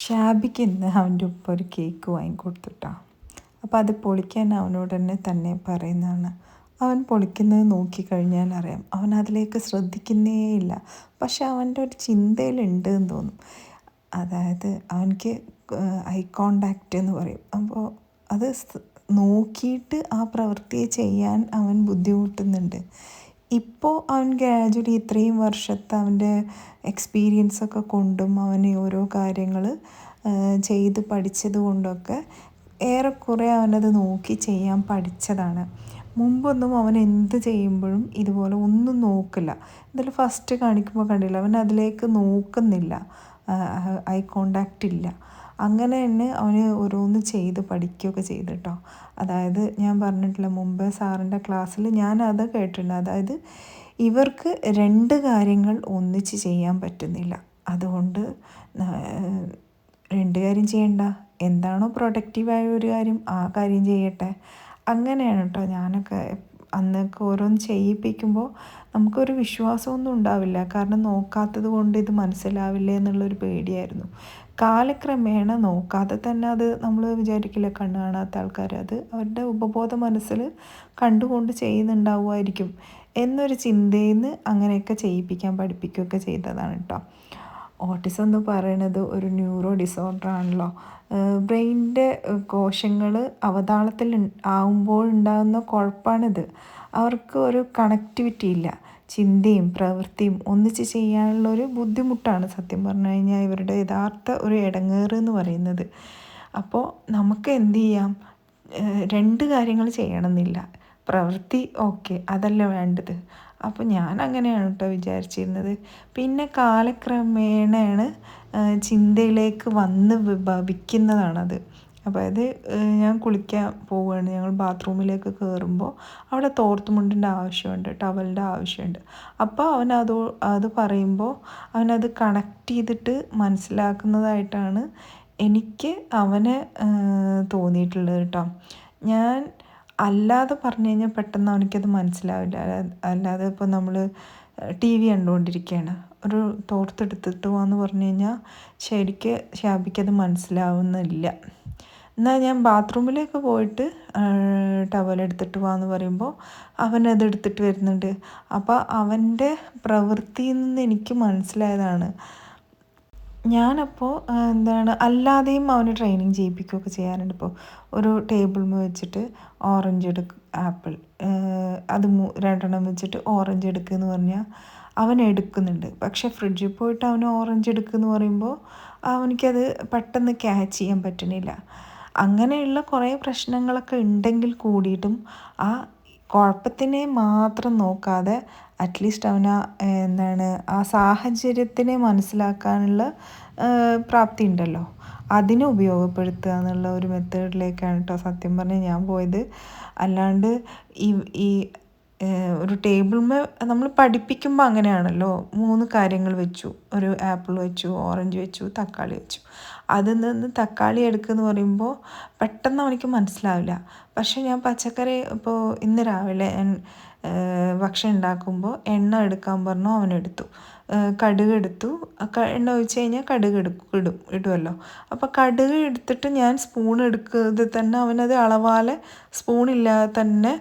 ഷാബിക്ക് ഇന്ന് അവന്റെ ഉപ്പ ഒരു കേക്ക് വാങ്ങിക്കൊടുത്തുട്ടാ. അപ്പോൾ അത് പൊളിക്കാൻ അവനോട് തന്നെ തന്നെ പറയുന്നതാണ്. അവൻ പൊളിക്കുന്നത് നോക്കിക്കഴിഞ്ഞാൽ അറിയാം. അവൻ അതിലേക്ക് ശ്രദ്ധിക്കുന്നേ ഇല്ല. പക്ഷെ അവന്റെ ഒരു ചിന്തയിലുണ്ട് എന്ന് തോന്നും. അതായത് അവനക്ക് ഐ കോണ്ടാക്റ്റ് എന്ന് പറയും. അപ്പോൾ അത് നോക്കിയിട്ട് ആ പ്രവൃത്തിയെ ചെയ്യാൻ അവൻ ബുദ്ധിമുട്ടുന്നുണ്ട്. ഇപ്പോൾ അവൻ ഗ്രാജുവലി ഇത്രയും വർഷത്തെ അവന്റെ എക്സ്പീരിയൻസ് ഒക്കെ കൊണ്ടും അവൻ ഓരോ കാര്യങ്ങൾ ചെയ്ത് പഠിച്ചത് കൊണ്ടൊക്കെ ഏറെക്കുറെ അവനത് നോക്കി ചെയ്യാൻ പഠിച്ചതാണ്. മുമ്പൊന്നും അവൻ എന്ത് ചെയ്യുമ്പോഴും ഇതുപോലെ ഒന്നും നോക്കില്ല. എന്തായാലും ഫസ്റ്റ് കാണിക്കുമ്പോൾ കണ്ടില്ല അവൻ അതിലേക്ക് നോക്കുന്നില്ല. ഐ കോണ്ടാക്റ്റ് ഇല്ല. അങ്ങനെ തന്നെ അവന് ഓരോന്ന് ചെയ്ത് പഠിക്കുകയൊക്കെ ചെയ്തു കേട്ടോ അതായത് ഞാൻ പറഞ്ഞിട്ടില്ല മുമ്പ് സാറിന്റെ ക്ലാസ്സിൽ ഞാൻ അത് കേട്ടിട്ടുണ്ട്. അതായത് ഇവർക്ക് രണ്ട് കാര്യങ്ങൾ ഒന്നിച്ച് ചെയ്യാൻ പറ്റുന്നില്ല. അതുകൊണ്ട് രണ്ട് കാര്യം ചെയ്യണ്ട. എന്താണോ പ്രൊഡക്റ്റീവായ ഒരു കാര്യം ആ കാര്യം ചെയ്യട്ടെ. അങ്ങനെയാണ് കേട്ടോ ഞാനൊക്കെ അന്നൊക്കെ ഓരോന്ന് ചെയ്യിപ്പിക്കുമ്പോൾ നമുക്കൊരു വിശ്വാസമൊന്നും ഉണ്ടാവില്ല. കാരണം നോക്കാത്തത് കൊണ്ട് ഇത് മനസ്സിലാവില്ല എന്നുള്ളൊരു പേടിയായിരുന്നു. കാലക്രമേണ നോക്കാതെ തന്നെ അത് നമ്മൾ വിചാരിക്കില്ല കണ്ണ് കാണാത്ത ആൾക്കാർ അത് അവരുടെ ഉപബോധ മനസ്സിൽ കണ്ടുകൊണ്ട് ചെയ്യുന്നുണ്ടാവുമായിരിക്കും എന്നൊരു ചിന്തയിൽ നിന്ന് അങ്ങനെയൊക്കെ ചെയ്യിപ്പിക്കാൻ പഠിപ്പിക്കുകയൊക്കെ ചെയ്തതാണ് കേട്ടോ ഓട്ടിസം എന്ന് പറയുന്നത് ഒരു ന്യൂറോ ഡിസോർഡർ ആണല്ലോ. ബ്രെയിനിന്റെ കോശങ്ങൾ അവതാളത്തിൽ ആവുമ്പോൾ ഉണ്ടാകുന്ന കുഴപ്പമാണിത് അവർക്ക് ഒരു കണക്ടിവിറ്റി ഇല്ല. ചിന്തയും പ്രവൃത്തിയും ഒന്നിച്ച് ചെയ്യാനുള്ള ഒരു ബുദ്ധിമുട്ടാണ് സത്യം പറഞ്ഞു കഴിഞ്ഞാൽ ഇവരുടെ യഥാർത്ഥ ഒരു ഇടങ്ങേറ് എന്ന് പറയുന്നത്. അപ്പോൾ നമുക്ക് എന്ത് ചെയ്യാം? രണ്ട് കാര്യങ്ങൾ ചെയ്യണമെന്നില്ല. പ്രവൃത്തി ഓക്കെ അതല്ല വേണ്ടത്. അപ്പോൾ ഞാൻ അങ്ങനെയാണ് കേട്ടോ വിചാരിച്ചിരുന്നത്. പിന്നെ കാലക്രമേണയാണ് ചിന്തയിലേക്ക് വന്ന് അതായത് ഞാൻ കുളിക്കാൻ പോവുകയാണ്. ഞങ്ങൾ ബാത്റൂമിലേക്ക് കയറുമ്പോൾ അവിടെ തോർത്തുമുണ്ടിന്റെ ആവശ്യമുണ്ട് ടവലിന്റെ ആവശ്യമുണ്ട്. അപ്പോൾ അവൻ അത് അത് പറയുമ്പോൾ അവനത് കണക്ട് ചെയ്തിട്ട് മനസ്സിലാക്കുന്നതായിട്ടാണ് എനിക്ക് അവന് തോന്നിയിട്ടുള്ളത് കേട്ടോ. ഞാൻ അല്ലാതെ പറഞ്ഞു കഴിഞ്ഞാൽ പെട്ടെന്ന് അവനിക്കത് മനസ്സിലാവില്ല. അല്ലാതെ ഇപ്പോൾ നമ്മൾ ടി വി കണ്ടുകൊണ്ടിരിക്കുകയാണ്. ഒരു തോർത്തെടുത്തിട്ട് പോകാമെന്ന് പറഞ്ഞു കഴിഞ്ഞാൽ ശരിക്ക് ഷാബിക്കത് മനസ്സിലാവുന്നില്ല. എന്നാൽ ഞാൻ ബാത്റൂമിലേക്ക് പോയിട്ട് ടവൽ എടുത്തിട്ട് വാന്ന് പറയുമ്പോൾ അവൻ അത് എടുത്തിട്ട് വരുന്നുണ്ട്. അപ്പോൾ അവന്റെ പ്രവൃത്തിയിൽ നിന്ന് എനിക്ക് മനസ്സിലായതാണ്. ഞാനപ്പോൾ എന്താണ് അല്ലാതെയും അവന് ട്രെയിനിങ് ചെയ്യിപ്പിക്കുകയൊക്കെ ചെയ്യാറുണ്ട് ഇപ്പോൾ ഒരു ടേബിളിൽ വെച്ചിട്ട് ഓറഞ്ച് എടുക്കും ആപ്പിൾ അത് രണ്ടെണ്ണം വെച്ചിട്ട് ഓറഞ്ച് എടുക്കുക എന്ന് പറഞ്ഞാൽ അവൻ എടുക്കുന്നുണ്ട്. പക്ഷേ ഫ്രിഡ്ജിൽ പോയിട്ട് അവന് ഓറഞ്ച് എടുക്കുക എന്ന് പറയുമ്പോൾ അവനിക്കത് പെട്ടെന്ന് ക്യാച്ച് ചെയ്യാൻ പറ്റുന്നില്ല അങ്ങനെയുള്ള കുറേ പ്രശ്നങ്ങളൊക്കെ ഉണ്ടെങ്കിൽ കൂടിയിട്ടും ആ കുഴപ്പത്തിനെ മാത്രം നോക്കാതെ അറ്റ്ലീസ്റ്റ് അവന് എന്താണ് ആ സാഹചര്യത്തിനെ മനസ്സിലാക്കാനുള്ള പ്രാപ്തി ഉണ്ടല്ലോ. അതിനെ ഉപയോഗപ്പെടുത്തുക എന്നുള്ള ഒരു മെത്തേഡിലേക്കാണ് കേട്ടോ സത്യം പറഞ്ഞാൽ ഞാൻ പോയത്. അല്ലാണ്ട് ഈ ഈ ഒരു ടേബിൾമേ നമ്മൾ പഠിപ്പിക്കുമ്പോൾ അങ്ങനെയാണല്ലോ. മൂന്ന് കാര്യങ്ങൾ വെച്ചു. ഒരു ആപ്പിൾ വെച്ചു ഓറഞ്ച് വെച്ചു തക്കാളി വെച്ചു. അതിൽ നിന്ന് തക്കാളി എടുക്കുമെന്ന് പറയുമ്പോൾ പെട്ടെന്ന് അവനിക്ക് മനസ്സിലാവില്ല. പക്ഷേ ഞാൻ പച്ചക്കറി ഇപ്പോൾ ഇന്ന് രാവിലെ ഭക്ഷണം ഉണ്ടാക്കുമ്പോൾ എണ്ണ എടുക്കാൻ പറഞ്ഞു അവനെടുത്തു കടുക് എടുത്തു. എണ്ണ ഒഴിച്ച് കഴിഞ്ഞാൽ കടുക് എടുക്കും ഇടും ഇടുമല്ലോ അപ്പോൾ കടുക് എടുത്തിട്ട് ഞാൻ സ്പൂൺ എടുക്കുന്നത് തന്നെ അവനത് അളവാലെ സ്പൂണില്ലാതെ തന്നെ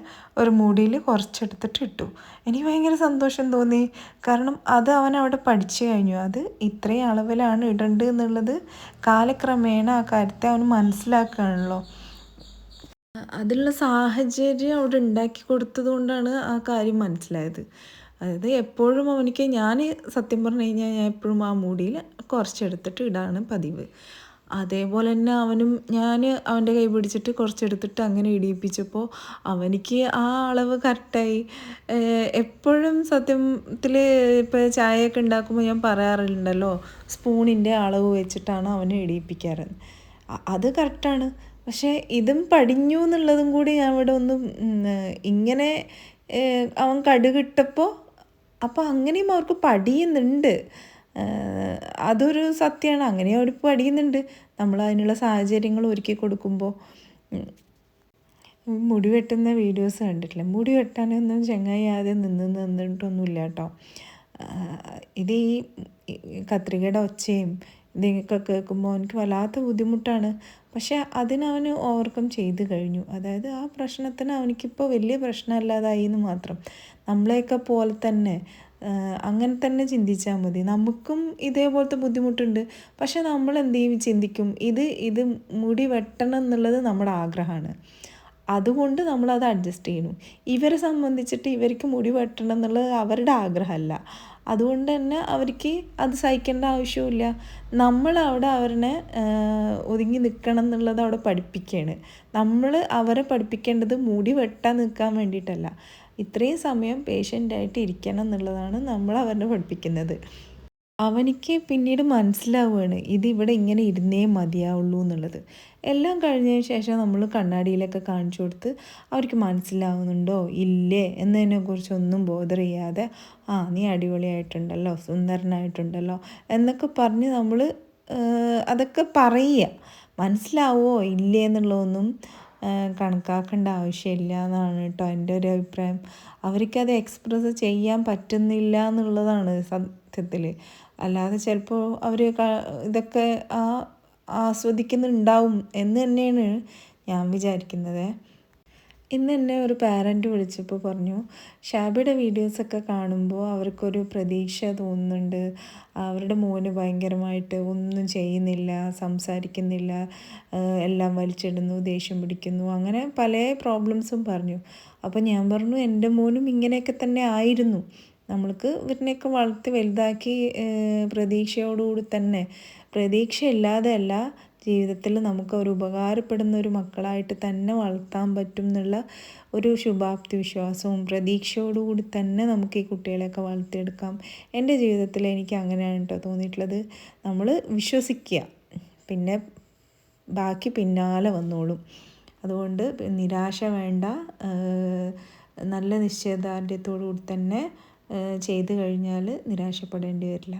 ഒരു മുടിയിൽ കുറച്ചെടുത്തിട്ട് ഇട്ടു. എനിക്ക് ഭയങ്കര സന്തോഷം തോന്നി. കാരണം അത് അവൻ അവിടെ പഠിച്ചു കഴിഞ്ഞു. അത് ഇത്രയും അളവിലാണ് ഇടേണ്ടത് എന്നുള്ളത് കാലക്രമേണ ആ കാര്യത്തെ അവന് മനസ്സിലാക്കുകയാണല്ലോ. അതിനുള്ള സാഹചര്യം അവിടെ ഉണ്ടാക്കി കൊടുത്തത് കൊണ്ടാണ് ആ കാര്യം മനസ്സിലായത്. അതായത് എപ്പോഴും അവനിക്ക് ഞാൻ സത്യം പറഞ്ഞു കഴിഞ്ഞാൽ ഞാൻ എപ്പോഴും ആ മൂടിയിൽ കുറച്ചെടുത്തിട്ട് ഇടാണ് പതിവ്. അതേപോലെ തന്നെ അവനും ഞാൻ അവന്റെ കൈ പിടിച്ചിട്ട് കുറച്ചെടുത്തിട്ട് അങ്ങനെ ഇടിയിപ്പിച്ചപ്പോൾ അവനിക്ക് ആ അളവ് കറക്റ്റായി. എപ്പോഴും സത്യത്തിൽ ഇപ്പോൾ ചായയൊക്കെ ഉണ്ടാക്കുമ്പോൾ ഞാൻ പറയാറുണ്ടല്ലോ സ്പൂണിന്റെ അളവ് വെച്ചിട്ടാണ് അവനെ ഇടിയിപ്പിക്കാറ്. അത് കറക്റ്റാണ് പക്ഷേ ഇതും പഠിഞ്ഞു എന്നുള്ളതും കൂടി ഞാൻ ഇവിടെ ഒന്ന് ഇങ്ങനെ അവൻ കടുകിട്ടപ്പോൾ അപ്പോൾ അങ്ങനെയും അവർക്ക് പഠിയുന്നുണ്ട്. അതൊരു സത്യമാണ് അങ്ങനെ അവർ പഠിയുന്നുണ്ട്. നമ്മൾ അതിനുള്ള സാഹചര്യങ്ങൾ ഒരുക്കി കൊടുക്കുമ്പോൾ മുടി വെട്ടുന്ന വീഡിയോസ് കണ്ടിട്ടില്ല? മുടി വെട്ടാനൊന്നും ചങ്ങായി നിന്ന് നിന്നിട്ടൊന്നുമില്ല കേട്ടോ. ഇത് ഈ കത്രികയുടെ ഒച്ചയും ഇതൊക്കെ കേൾക്കുമ്പോൾ എനിക്ക് വല്ലാത്ത ബുദ്ധിമുട്ടാണ്. പക്ഷേ അതിനവന് ഓവർകം ചെയ്ത് കഴിഞ്ഞു. അതായത് ആ പ്രശ്നത്തിന് അവനിക്കിപ്പോൾ വലിയ പ്രശ്നമല്ലാതായി എന്ന് മാത്രം. നമ്മളെയൊക്കെ പോലെ തന്നെ അങ്ങനെ തന്നെ ചിന്തിച്ചാൽ മതി. നമുക്കും ഇതേപോലത്തെ ബുദ്ധിമുട്ടുണ്ട്. പക്ഷെ നമ്മൾ എന്ത് ചെയ്യും ചിന്തിക്കും. ഇത് ഇത് മുടി വെട്ടണം എന്നുള്ളത് നമ്മുടെ ആഗ്രഹമാണ്. അതുകൊണ്ട് നമ്മളത് അഡ്ജസ്റ്റ് ചെയ്യണം ഇവരെ സംബന്ധിച്ചിട്ട് ഇവർക്ക് മുടി വെട്ടണം എന്നുള്ളത് അവരുടെ ആഗ്രഹമല്ല. അതുകൊണ്ട് തന്നെ അവർക്ക് അത് സഹിക്കേണ്ട ആവശ്യമില്ല നമ്മൾ അവിടെ അവരെ ഒതുങ്ങി നിൽക്കണം എന്നുള്ളത് അവിടെ പഠിപ്പിക്കുകയാണ് നമ്മൾ അവരെ പഠിപ്പിക്കേണ്ടത് മുടി വെട്ടാൻ നിൽക്കാൻ വേണ്ടിയിട്ടല്ല. ഇത്രയും സമയം പേഷ്യന്റായിട്ട് ഇരിക്കണം എന്നുള്ളതാണ് നമ്മൾ അവരെ പഠിപ്പിക്കുന്നത്. അവനിക്ക് പിന്നീട് മനസ്സിലാവുകയാണ് ഇതിവിടെ ഇങ്ങനെ ഇരുന്നേ മതിയാവുള്ളൂ എന്നുള്ളത്. എല്ലാം കഴിഞ്ഞതിന് ശേഷം നമ്മൾ കണ്ണാടിയിലൊക്കെ കാണിച്ചു കൊടുത്ത് അവർക്ക് മനസ്സിലാവുന്നുണ്ടോ? ഇല്ലേ? എന്നതിനെക്കുറിച്ചൊന്നും ബോധർ ചെയ്യാതെ ആ നീ അടിപൊളിയായിട്ടുണ്ടല്ലോ സുന്ദരനായിട്ടുണ്ടല്ലോ എന്നൊക്കെ പറഞ്ഞ് നമ്മൾ അതൊക്കെ പറയുക. മനസ്സിലാവോ ഇല്ലേ എന്നുള്ളതൊന്നും കണക്കാക്കേണ്ട ആവശ്യമില്ല എന്നാണ് കേട്ടോ എന്റെ ഒരു അഭിപ്രായം. അവർക്കത് എക്സ്പ്രസ് ചെയ്യാൻ പറ്റുന്നില്ല എന്നുള്ളതാണ് സത്യത്തിൽ അല്ലാതെ ചിലപ്പോൾ അവർ ഇതൊക്കെ ആ ആസ്വദിക്കുന്നുണ്ടാവും എന്ന് തന്നെയാണ് ഞാൻ വിചാരിക്കുന്നത്. ഇന്ന് എന്നെ ഒരു പാരന്റ് വിളിച്ചപ്പോൾ പറഞ്ഞു ഷാബിയുടെ വീഡിയോസൊക്കെ കാണുമ്പോൾ അവർക്കൊരു പ്രതീക്ഷ തോന്നുന്നുണ്ട്. അവരുടെ മോന് ഭയങ്കരമായിട്ട് ഒന്നും ചെയ്യുന്നില്ല സംസാരിക്കുന്നില്ല എല്ലാം വലിച്ചിടുന്നു ദേഷ്യം പിടിക്കുന്നു അങ്ങനെ പല പ്രോബ്ലംസും പറഞ്ഞു. അപ്പോൾ ഞാൻ പറഞ്ഞു എന്റെ മോനും ഇങ്ങനെയൊക്കെ തന്നെ ആയിരുന്നു. നമ്മൾക്ക് ഇവരിനെയൊക്കെ വളർത്തി വലുതാക്കി പ്രതീക്ഷയോടുകൂടി തന്നെ. പ്രതീക്ഷയില്ലാതെ അല്ല ജീവിതത്തിൽ നമുക്ക് ഒരു ഉപകാരപ്പെടുന്ന ഒരു മക്കളായിട്ട് തന്നെ വളർത്താൻ പറ്റും എന്നുള്ള ഒരു ശുഭാപ്തി വിശ്വാസവും പ്രതീക്ഷയോടുകൂടി തന്നെ നമുക്ക് ഈ കുട്ടികളെയൊക്കെ വളർത്തിയെടുക്കാം. എന്റെ ജീവിതത്തിൽ എനിക്ക് അങ്ങനെയാണ് കേട്ടോ തോന്നിയിട്ടുള്ളത്. നമ്മൾ വിശ്വസിക്കുക. പിന്നെ ബാക്കി പിന്നാലെ വന്നോളും. അതുകൊണ്ട് നിരാശ വേണ്ട. നല്ല നിശ്ചയദാർഢ്യത്തോടു കൂടി തന്നെ ചെയ്തു കഴിഞ്ഞാൽ നിരാശപ്പെടേണ്ടി വരില്ല.